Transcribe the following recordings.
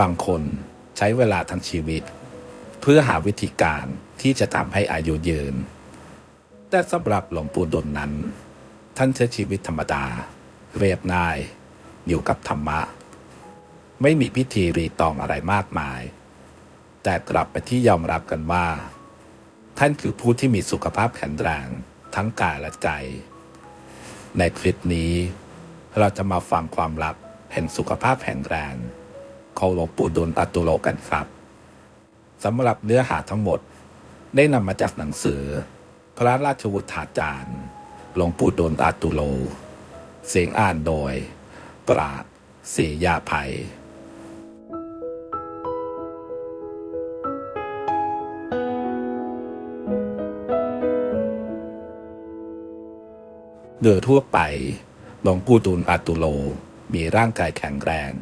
บางคนใช้เวลาทั้งชีวิต เพื่อหาวิธีการที่จะทำให้อายุยืน แต่สำหรับหลวงปู่ดุลนั้น ท่านใช้ชีวิตธรรมดา เรียบง่าย อยู่กับธรรมะ ไม่มีพิธีรีตองอะไรมากมาย แต่กลับไปที่ยอมรับกันว่า ท่านคือผู้ที่มีสุขภาพแข็งแรงทั้งกายและใจ ในคลิปนี้ เราจะมาฟังความลับแห่งสุขภาพแข็งแรง ของหลวงปู่ดุลอตุโลกันครับสำหรับเนื้อหาทั้งหมดได้นำมาจากหนังสือ พระราชวุฒาจารย์หลวงปู่ดุลอตุโล เสียงอ่านโดย ปราดเสียาภัยโดยทั่วไปหลวงปู่ดูลอาตุโล มีร่างกายแข็งแรง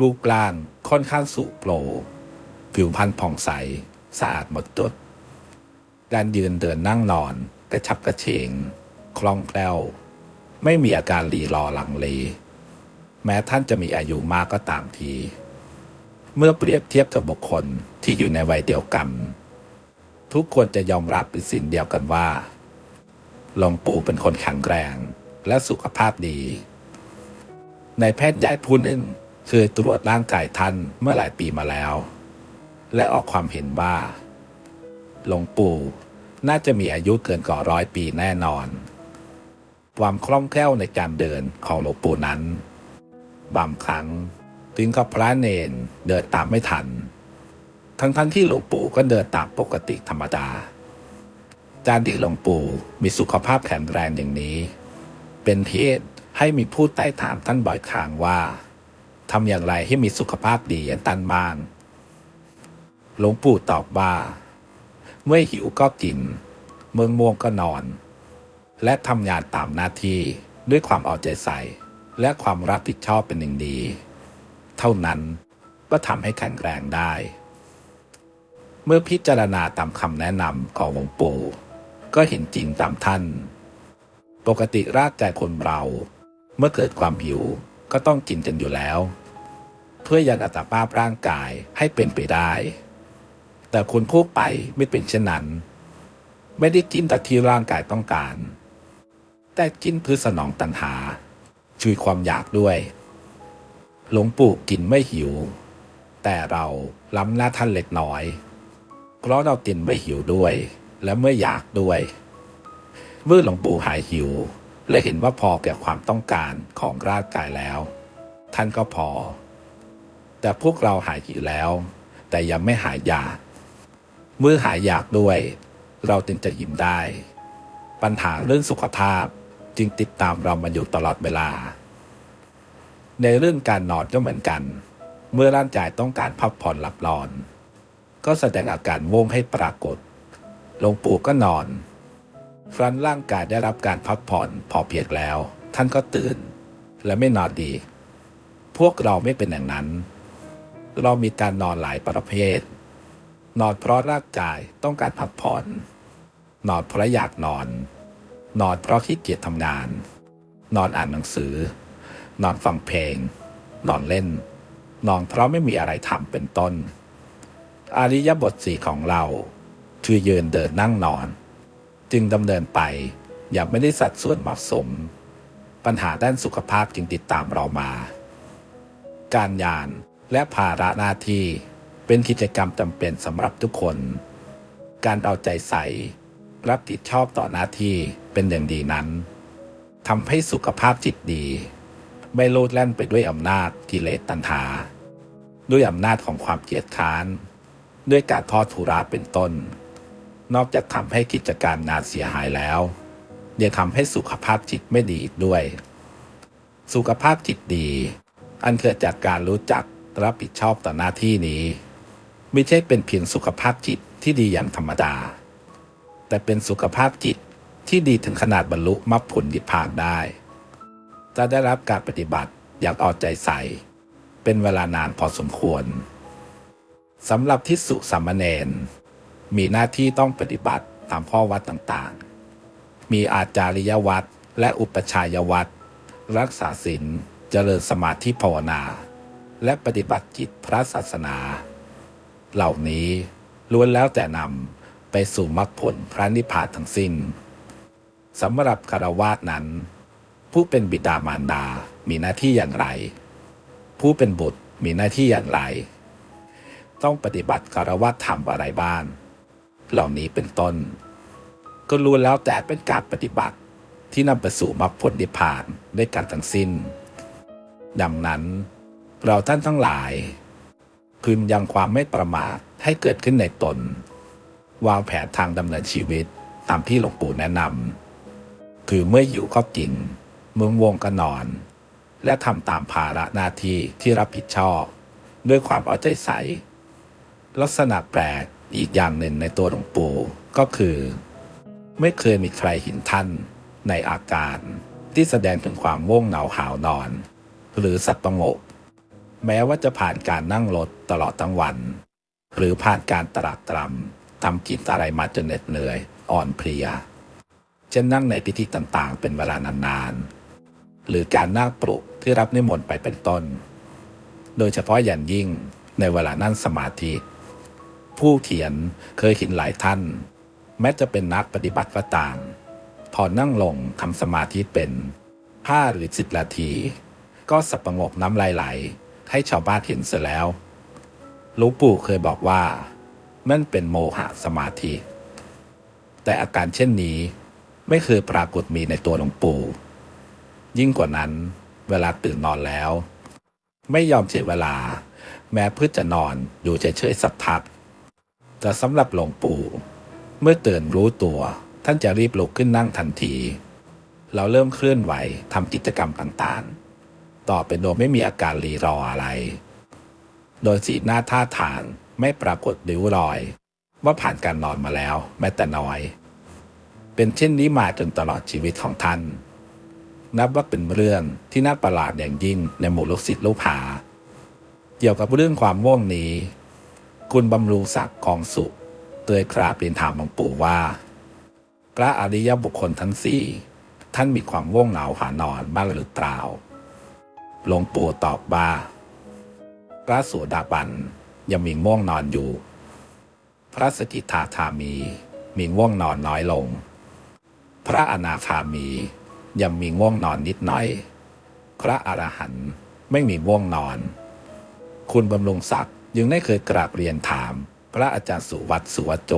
รูปร่างค่อนข้างสุโปรผิวพรรณผ่องใส สะอาดหมดจดการยืนเดินนั่งนอนกระชับกระเฉง คล่องแคล่ว ไม่มีอาการหลีรอหลังเล แม้ท่านจะมีอายุมากก็ตามที เมื่อเปรียบเทียบกับบุคคลที่อยู่ในวัยเดียวกัน ทุกคนจะยอมรับเป็นสิ่งเดียวกันว่าหลวงปู่เป็นคนแข็งแรงและสุขภาพดี ในแพทย์ใหญ่ผู้หนึ่ง เคยตรวจร่างกายท่านเมื่อหลายปีมาแล้ว และออกความเห็นว่า หลวงปู่น่าจะมีอายุเกินกว่าร้อยปีแน่นอน ความคล่องแคล่วในการเดินของหลวงปู่นั้น บางครั้งถึงกับพระเนนเดินตามไม่ทัน ทั้งๆทที่หลวงปู่ก็เดินตามปกติธรรมดา การที่หลวงปู่มีสุขภาพแข็งแรงอย่างนี้ เป็นเหตุให้มีผู้ใต้ถามท่านบ่อยครั้งว่า ทำอย่างไรให้มีสุขภาพดีอย่างตันบ้างหลวงปู่ตอบว่า เมื่อหิวก็กิน เมื่อม่วงก็นอน และทำงานตามหน้าที่ด้วยความเอาใจใส่ และความรับผิดชอบเป็นอย่างดี เท่านั้นก็ทำให้แข็งแรงได้ เมื่อพิจารณาตามคำแนะนำของหลวงปู่ ก็เห็นจริงตามท่าน ปกติร่างกใจคนเราเมื่อเกิดความหิว ก็ต้องกินกันอยู่แล้ว เพื่อยังอัตภาพร่างกายให้เป็นไปได้ แต่คนทั่วไปไม่เป็นเช่นนั้น ไม่ได้กินแต่ที่ร่างกายต้องการ แต่กินเพื่อสนองตัณหา ช่วยความอยากด้วย หลวงปู่กินไม่หิว แต่เราล้ำหน้าท่านเล็กน้อยเพราะเรากินไม่หิวด้วย และเมื่ออยากด้วย เมื่อหลวงปู่หายหิว และเห็นว่าพอแก่ความต้องการของร่างกายแล้ว ท่านก็พอ แต่พวกเราหายหิวแล้ว แต่ยังไม่หายอยาก เมื่อหายอยากด้วย เราจึงจะยิ้มได้ ปัญหาเรื่องสุขภาพจึงติดตามเรามาอยู่ตลอดเวลา ในเรื่องการนอนก็เหมือนกัน เมื่อร่างกายต้องการพักผ่อนหลับนอน ก็แสดงอาการง่วงให้ปรากฏหลวงปู่ก็นอน ครั้นร่างกายได้รับการพักผ่อนพอเพียงแล้ว ท่านก็ตื่น และไม่นอนดี พวกเราไม่เป็นอย่างนั้น เรามีการนอนหลายประเภท นอนเพราะร่างกายต้องการพักผ่อน นอนเพราะอยากนอน นอนเพราะขี้เกียจทำงาน นอนอ่านหนังสือ นอนฟังเพลง นอนเล่น นอนเพราะไม่มีอะไรทำเป็นต้น อริยบทสี่ของเราคือยืนเดินนั่งนอน จึงดำเนินไป อย่างไม่ได้สัดส่วนเหมาะสม ปัญหาด้านสุขภาพจึงติดตามเรามา การยานและภาระหน้าที่เป็นกิจกรรมจำเป็นสำหรับทุกคน การเอาใจใส่ รับผิดชอบต่อหน้าที่เป็นอย่างดีนั้นทำให้สุขภาพจิตดี ไม่โลดแล่นไปด้วยอำนาจกิเลสตัณหา ด้วยอำนาจของความเกียจค้าน ด้วยการทอดทุราเป็นต้น นอกจากทำให้กิจการงานเสียหายแล้วยังทำให้สุขภาพจิตไม่ดีอีกด้วย สุขภาพจิตดี อันเกิดจากการรู้จักรับผิดชอบต่อหน้าที่นี้ ไม่ใช่เป็นเพียงสุขภาพจิตที่ดีอย่างธรรมดา แต่เป็นสุขภาพจิตที่ดีถึงขนาดบรรลุมรรคผลนิพพานได้ จะได้รับการปฏิบัติอย่างเอาใจใส่ เป็นเวลานานพอสมควรสำหรับที่สุสามมเณร มีหน้าที่ต้องปฏิบัติตามข้อวัดต่างๆ มีอาจาริยวัดและอุปชายวัดรักษาศีลเจริญสมาธิภาวนา และปฏิบัติจิตพระศาสนา เหล่านี้ล้วนแล้วแต่นำไปสู่มรรคผลพระนิพพานทั้งสิ้นสำหรับคารวาสนั้น ผู้เป็นบิดามารดา มีหน้าที่อย่างไร ผู้เป็นบุตรมีหน้าที่อย่างไร ต้องปฏิบัติคารวะธรรมอะไรบ้าง เหล่านี้เป็นต้น ก็รู้แล้วแต่เป็นการปฏิบัติที่นำไปสู่มรรคผลนิพพานด้วยกันทั้งสิ้น ดังนั้น เราท่านทั้งหลายพึงยังความไม่ประมาทให้เกิดขึ้นในตน วางแผนทางดำเนินชีวิตตามที่หลวงปู่แนะนำคือเมื่ออยู่ก็กินเมืองวงก็นอน และทำตามภาระหน้าที่ที่รับผิดชอบ ด้วยความเอาใจใส่ ลักษณะแปลก อีกอย่างหนึ่งในตัวหลวงปู่ก็คือ ไม่เคยมีใครเห็นท่านในอาการที่แสดงถึงความง่วงเหงาหาวนอน หรือสับประงก แม้ว่าจะผ่านการนั่งรถตลอดทั้งวัน หรือผ่านการตรากตรำทำกิจอะไรมาจนเหน็ดเหนื่อยอ่อนเพลียเช่นนั่งในพิธีต่างๆ เป็นเวลานานๆ หรือการนั่งปลุกที่รับนิมนต์ไปเป็นต้น โดยเฉพาะอย่างยิ่งในเวลานั่งสมาธิ ผู้เขียนเคยเห็นหลายท่าน แม้จะเป็นนักปฏิบัติก็ตามพอนั่งลงทำสมาธิเป็นห้าหรือสิบนาที ก็สับประงกน้ำลายไหลให้ชาวบ้านเห็นเสียแล้วหลวงปู่เคยบอกว่านั่นเป็นโมหะสมาธิ แต่อาการเช่นนี้ไม่เคยปรากฏมีในตัวหลวงปู่ ยิ่งกว่านั้นเวลาตื่นนอนแล้ว ไม่ยอมเสียเวลา แม้เพื่อจะนอนอยู่เฉยๆสักพัก แต่สำหรับหลวงปู่ เมื่อตื่นรู้ตัว ท่านจะรีบลุกขึ้นนั่งทันที เราเริ่มเคลื่อนไหวทำกิจกรรมต่างๆ ต่อเป็นโดยไม่มีอาการรีรออะไร โดยสีหน้าท่าทางไม่ปรากฏริ้วรอย ว่าผ่านการนอนมาแล้วแม้แต่น้อย เป็นเช่นนี้มาจนตลอดชีวิตของท่าน นับว่าเป็นเรื่องที่น่าประหลาดอย่างยิ่งในหมู่ลูกศิษย์ลูกหาเกี่ยวกับเรื่องความว่วงนี้ คุณบำรุงศักดิ์กองสุขเตยคราบเรียนถามหลวงปู่ว่า พระอริยบุคคลทั้งสี่ท่านมีความว่วงเหงาหานอนบ้างหรือเปล่าหลวงปู่ตอบว่า พระสุดาบันยังมีง่วงนอนอยู่ พระสกิทาคามีมีง่วงนอนน้อยลง พระอนาคามียังมีง่วงนอนนิดหน่อย พระอรหันต์ไม่มีง่วงนอน คุณบำรุงศักดิ์ ยังได้เคยกราบเรียนถาม พระอาจารย์สุวัตสุวัจโจ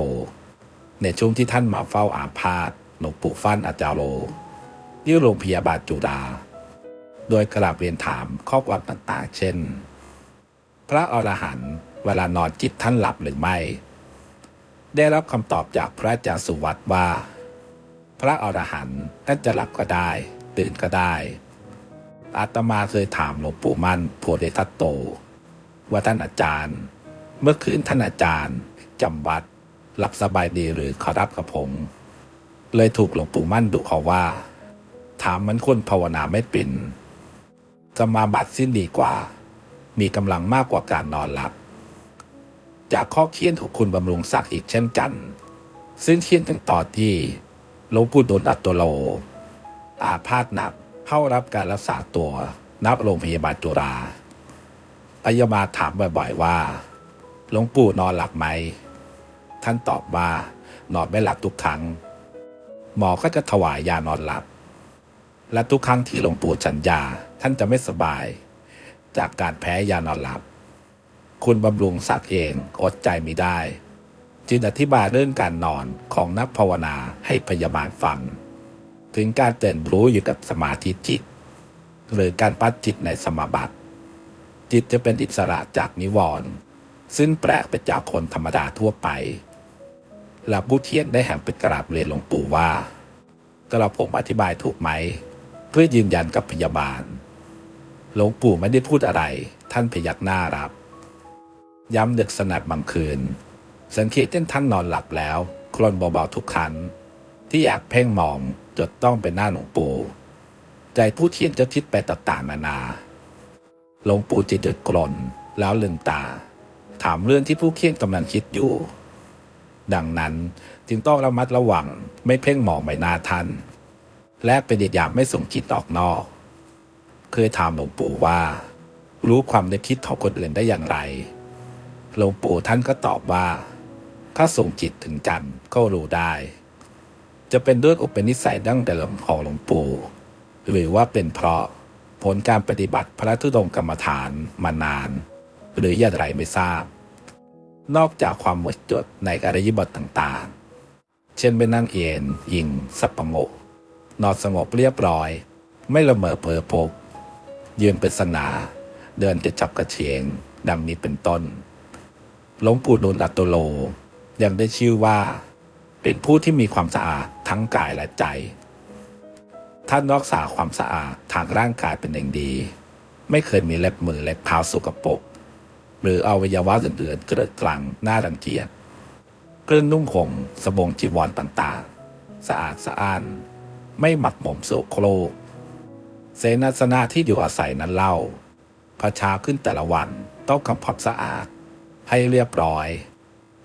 ในช่วงที่ท่านมาเฝ้าอาพาธหลวงปู่ฟั่นอาจารย์โลที่โรงพยาบาลจุฬาโดยกราบเรียนถามข้อความต่างๆ เช่น พระอรหันต์เวลานอนจิตท่านหลับหรือไม่ ได้รับคำตอบจากพระอาจารย์สุวัตว่า พระอรหันต์ท่านจะหลับก็ได้ ตื่นก็ได้อาตมาเคยถามหลวงปู่มั่นโพธิทัตโต ว่าท่านอาจารย์ เมื่อคืนท่านอาจารย์จำวัดหลับสบายดีหรือขอรับกับผม เลยถูกหลวงปู่มั่นดุเขาว่า ถามมันคนภาวนาไม่เป็นสมาบัติสิ้นดีกว่า มีกำลังมากกว่าการนอนหลับ จากข้อเคียนของคุณบำรุงศักดิ์อีกเช่นกัน ซึ่งเคียนตั้งต่อที่หลวงปู่โดนอัตโตโล อาพาธหนักเข้ารับการรักษาตัวนับโรงพยาบาลจุฬา พยาบาลถามบ่อยๆว่าหลวงปู่นอนหลับไหม ท่านตอบว่านอนไม่หลับทุกครั้ง หมอก็จะถวายยานอนหลับ และทุกครั้งที่หลวงปู่สัญญาท่านจะไม่สบาย จากการแพ้ยานอนหลับ คุณบำรุงศักดิ์เองอดใจไม่ได้ จึงอธิบายเรื่องการนอนของนักภาวนาให้พยาบาลฟัง ถึงการเตื่นรู้อยู่กับสมาธิจิต หรือการปัดจิตในสมาบัติ จิตจะเป็นอิสระจากนิวรณ์ซึ่งแปลกไปจากคนธรรมดาทั่วไปและผู้เทียนได้แห่งเป็นกราบเรียนหลวงปู่ว่ากระผมอธิบายถูกไหม เพื่อยืนยันกับพยาบาล หลวงปู่ไม่ได้พูดอะไร ท่านพยักหน้ารับ ย้ำดึกสนัดบางคืน สังเกตเต้นท่านนอนหลับแล้วคลอนเบาๆทุกครั้งที่อยากเพ่งมองจดต้องเป็นหน้าหลวงปู่ใจผู้เทียนจะคิดไปต่างๆนานา หลวงปู่จิตเดึกกลนแล้วลืมตา ถามเรื่องที่ผู้เคียนกำลังคิดอยู่ ดังนั้นจึงต้องระมัดระวังไม่เพ่งมองใบหน้าท่านและเป็นอย่างไม่ส่งจิตออกนอก เคยถามหลวงปู่ว่า รู้ความนึกคิดของคนอื่นได้อย่างไร หลวงปู่ท่านก็ตอบว่า ถ้าส่งจิตถึงกันก็รู้ได้ จะเป็นด้วยอุปนิสัยดั้งเดิมของหลวงปู่หรือว่าเป็นเพราะ ลการปฏิบัติพระธุดงกรรมฐานมานาน หรืออย่างไรไม่ทราบ นอกจากความหมดจดในอริยบทต่างๆ เช่นเป็นนั่งเอนยิง สับประงกนอนสงบเรียบร้อย ไม่ละเมอเผลอพก ยืนเป็นสนา เดินจะจับกระเฉงดังนี้เป็นต้นหลวงปู่นุนอัตโตโลยังได้ชื่อว่า เป็นผู้ที่มีความสะอาดทั้งกายและใจ ท่านรักษาความสะอาดทางร่างกายเป็นอย่างดี ไม่เคยมีเล็บมือเล็บเท้าสกปรกหรืออวัยวะอื่นๆเกิดกลังหน้ารังเกียจเครื่องนุ่งห่มสบงจีวรต่างๆ สะอาดสะอ้าน ไม่หมักหมมโสโครกเสนาสนะที่อยู่อาศัยนั้นเล่าพระชาขึ้นแต่ละวันต้องกำพับสะอาด ให้เรียบร้อย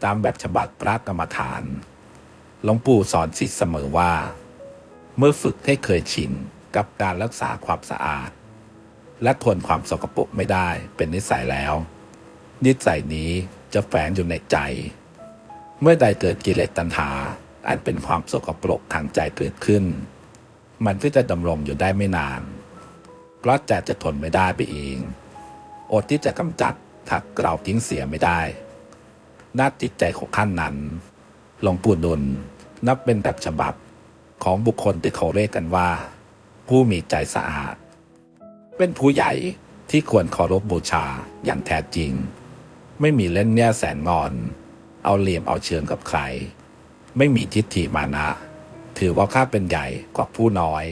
ตามแบบฉบับพระกรรมฐานหลวงปู่สอนสิทธิ์เสมอว่า เมื่อฝึกให้เคยชินกับการรักษาความสะอาด และทนความสกปรกไม่ได้เป็นนิสัยแล้ว นิสัยนี้จะแฝงอยู่ในใจ เมื่อใดเกิดกิเลสตัณหาอันเป็นความสกปรกทางใจเกิดขึ้น มันก็จะดำรงอยู่ได้ไม่นาน เพราะใจจะทนไม่ได้ไปเองอดที่จะกำจัดถักเราทิ้งเสียไม่ได้หน้าจิตใจของขั้นนั้น หลวงปู่ดุลนับเป็นแบบฉบับ ของบุคคลที่เขาเรียกกันว่า ผู้มีใจสะอาด เป็นผู้ใหญ่ที่ควรเคารพบูชาอย่างแท้จริง ไม่มีเล่นแง่แสนงอน เอาเหลี่ยมเอาเชิงกับใคร ไม่มีทิฏฐิมานะ ถือว่าข้าเป็นใหญ่กว่าผู้น้อย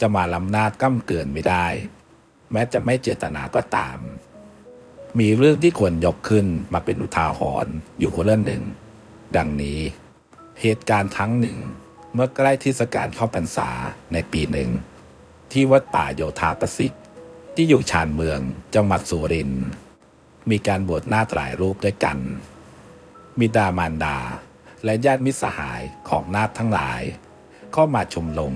จะมาล้ำหน้าก้ำเกินไม่ได้ แม้จะไม่เจตนาก็ตาม มีเรื่องที่ควรยกขึ้นมาเป็นอุทาหรณ์อยู่คนเรื่องหนึ่ง ดังนี้เหตุการณ์ทั้งหนึ่ง เมื่อใกล้เที่สการเข้าพรรษาในปีหนึ่ง ที่วัดป่าโยธาประสิทธิ์ ที่อยู่ชานเมืองจังหวัดสุรินทร์มีการบวชหน้าตรายรูปด้วยกัน มีดามารดา และญาติมิตรสหายของนาคทั้งหลาย เข้ามาชมลง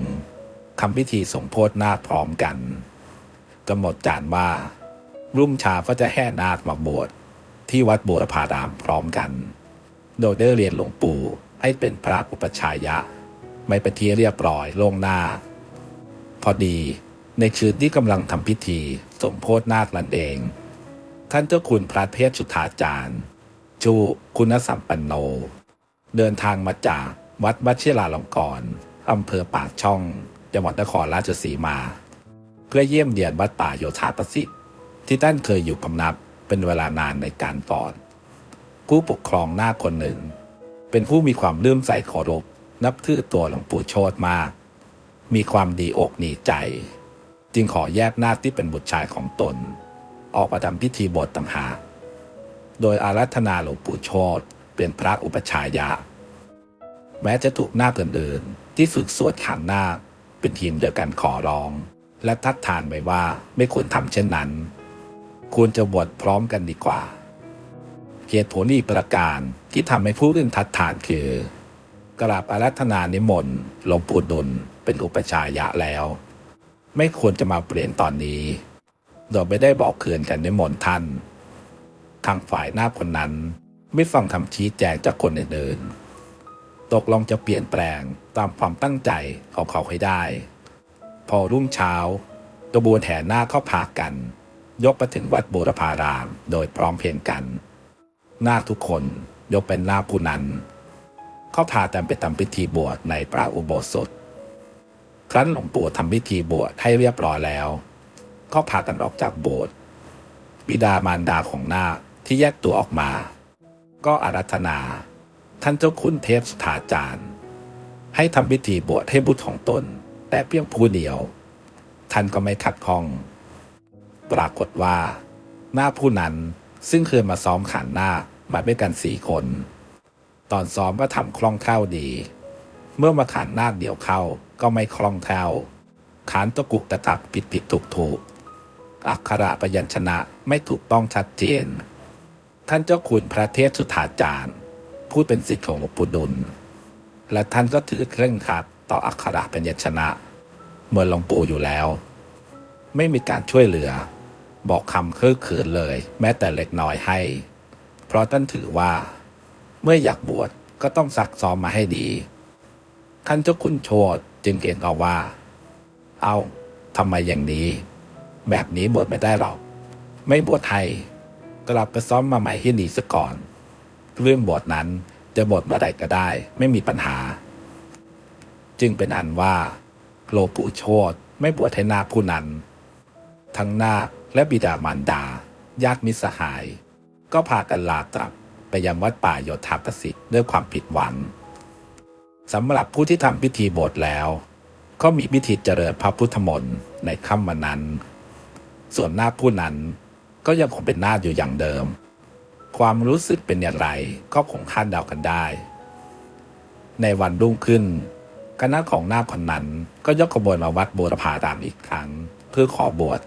ทำพิธีสมโพธนาคพร้อมกันกำหนดจานว่า รุ่งเช้าก็จะแห่นาคมาบวชที่วัดบูรพารามพร้อมกัน โดยได้เรียนหลวงปู่ให้เป็นพระอุปชฌายะ ไม่เป็นที่เรียบร้อยลวงหน้า พอดีในคืนที่กำลังทำพิธี สมโพธนาคนั่นเอง ท่านเจ้าคุณพระเทพสุธาจารย์จูคุณสัมปันโน เดินทางมาจากวัดวัชิราลงกรณ์อำเภอปากช่องจังหวัดนครราชสีมา เพื่อเยี่ยมเยียนวัดป่าโยธาประสิทธิ์ที่ท่านเคยอยู่พำนับเป็นเวลานานในการก่อน ผู้ปกครองหน้าคนหนึ่ง เป็นผู้มีความเลื่อมใสเคารพ นับถือตัวหลวงปู่โชตมาก มีความดีอกหนีใจ จึงขอแยกหน้าที่เป็นบุตรชายของตน ออกมาทำพิธีบทต่างหากโดยอารัธนาหลวงปู่โชตเป็นพระอุปชฌายะ แม้จะถูกหน้าคอื่นๆที่ฝึกสวดขันหน้าคเป็นทีมเดียวกันขอร้อง และทัดทานไว้ว่าไม่ควรทำเช่นนั้น ควรจะบวชพร้อมกันดีกว่าเหตุผลอีกประการที่ทำให้ผู้อื่นทัดทานคือ กราบอารัธนานิมนต์หลวงปู่ดุลเป็นอุปชายะแล้ว ไม่ควรจะมาเปลี่ยนตอนนี้ โดยไม่ได้บอกเคือนกันนิมนต์ท่าน ทางฝ่ายหน้าคนนั้นไม่ฟังคำชี้แจงจากคนอื่นๆตกลงจะเปลี่ยนแปลงตามความตั้งใจของเขาให้ได้ พอรุ่งเช้ากระบวนแห่หน้าเข้าพากกัน ยกไปถึงวัดบูรพารามโดยพร้อมเพรียงกัน นาคทุกคนยกเป็นนาคผู้นั้น เขาพาแต่ไปทำพิธีบวชในพระอุโบสถ ครั้นหลวงปู่ทำพิธีบวชให้เรียบร้อยแล้วก็พากันออกจากโบสถ์บิดามารดาของนาคที่แยกตัวออกมา ก็อารัธนา ท่านเจ้าคุณเทพสุธาจารย์ ให้ทำพิธีบวชให้บุตรของตน แต่เพียงผู้เดียว ท่านก็ไม่ขัดข้อง ปรากฏว่า หน้าผู้นั้นซึ่งเคยมาซ้อมขันหน้ามาด้วยกันสี่คน ตอนซ้อมก็ทำคล่องแคล่วดี เมื่อมาขันนาคเดียวเข้าก็ไม่คล่องแคล่วขานตะกุกตะตักผิดผิดถูกถูกอักขระพยัญชนะไม่ถูกต้องชัดเจน ท่านเจ้าคุณพระเทพสุธาจารย์ผู้เป็นศิษย์ของหลวงปู่ดุล และท่านก็ถือเคร่งครัดต่ออักขระพยัญชนะเมื่อหลวงปู่อยู่แล้ว ไม่มีการช่วยเหลือ บอกคำเคือขืนเลย แม้แต่เล็กน้อยให้ เพราะท่านถือว่า เมื่ออยากบวชก็ต้องซักซ้อมมาให้ดีท่านเจ้าคุณโชดจึงเก่งเอาว่า เอาทำไมอย่างนี้ แบบนี้บวชไม่ได้หรอก ไม่บวชไทยกลับไปซ้อมมาใหม่ที่นี่ซะก่อน เรื่องบวชนั้นจะบวชเมื่อไหร่ก็ได้ ไม่มีปัญหา จึงเป็นอันว่าโลปุโชดไม่บวชให้นาคผู้นั้น ทั้งนาคและบิดามารดาญาติมิสหาย ก็พากันลากลับ ยังวัดป่าโยธาประสิทธิ์ด้วยความผิดหวังสำหรับผู้ที่ทำพิธีบวชแล้ว ก็มีพิธีเจริญพระพุทธมนต์ในค่ำวันนั้น ส่วนนาคผู้นั้นก็ยังคงเป็นนาคอยู่อย่างเดิม ความรู้สึกเป็นอย่างไรก็คงคาดเดากันได้ ในวันรุ่งขึ้นคณะของนาคคนนั้นก็ยกขบวนมาวัดบูรพารามอีกครั้ง เพื่อขอบวช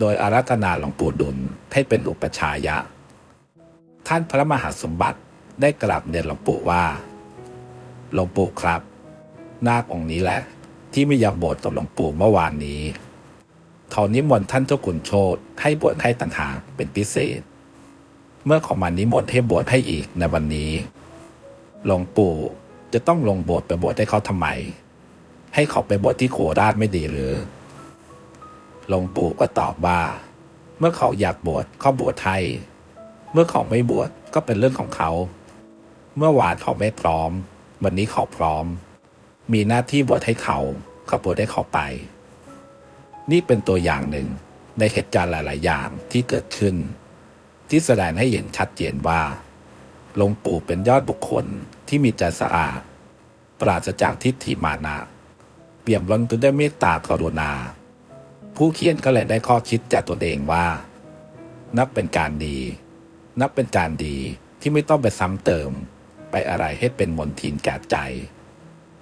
โดยอารัธนาหลวงปู่ดุลให้เป็นอุปชายะ ท่านพระมหาสมบัติได้กราบเรียนหลวงปู่ว่า หลวงปู่ครับ นาคองค์นี้แหละ ที่ไม่อยากบวชกับหลวงปู่เมื่อวานนี้เขานิมนต์ท่านเจ้าขุนโชตให้บวชให้ต่างหากเป็นพิเศษ เมื่อเขอมานิมนต์ให้บวชให้อีกในวันนี้หลวงปู่จะต้องลงบวชไปบวชให้เขาทำไม ให้เขาไปบวชที่โคราชไม่ดีหรือหลวงปู่ก็ตอบว่า เมื่อเขาอยากบวชเขาบวชให้ เมื่อเขาไม่บวชก็เป็นเรื่องของเขา เมื่อวานเขาไม่พร้อม วันนี้เขาพร้อม มีหน้าที่บวชให้เขาก็บวชให้เขาไป นี่เป็นตัวอย่างหนึ่งในเหตุการณ์หลาย ๆ อย่างที่เกิดขึ้น ที่แสดงให้เห็นชัดเจนว่าหลวงปู่เป็นยอดบุคคลที่มีใจสะอาด ปราศจากทิฏฐิมานะ เปี่ยมล้นไปด้วยเมตตากรุณา ผู้เขียนก็เลยได้ข้อคิดจากตัวเองว่า นับเป็นการดี นับเป็นการดีที่ไม่ต้องไปซ้ำเติม ไปอะไรให้เป็นมนทินแก่ใจ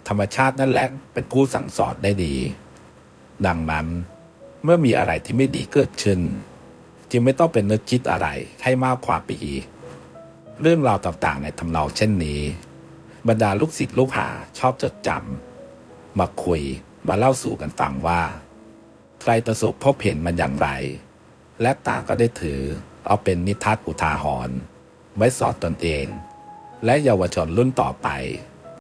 ธรรมชาตินั่นแหละเป็นผู้สั่งสอนได้ดี ดังนั้นเมื่อมีอะไรที่ไม่ดีเกิดขึ้น จึงไม่ต้องเป็นนึกคิดอะไรให้มากกว่าไปอีก เรื่องราวต่างๆในทำนองเช่นนี้ บรรดาลูกศิษย์ลูกหาชอบจดจำมาคุยมาเล่าสู่กันฟังว่า ใครประสบพบเห็นมันอย่างไร และต่างก็ได้ถือ เอาเป็นนิทัศอุทาหรณ์ไว้สอนตนเอง และเยาวชนรุ่นต่อไป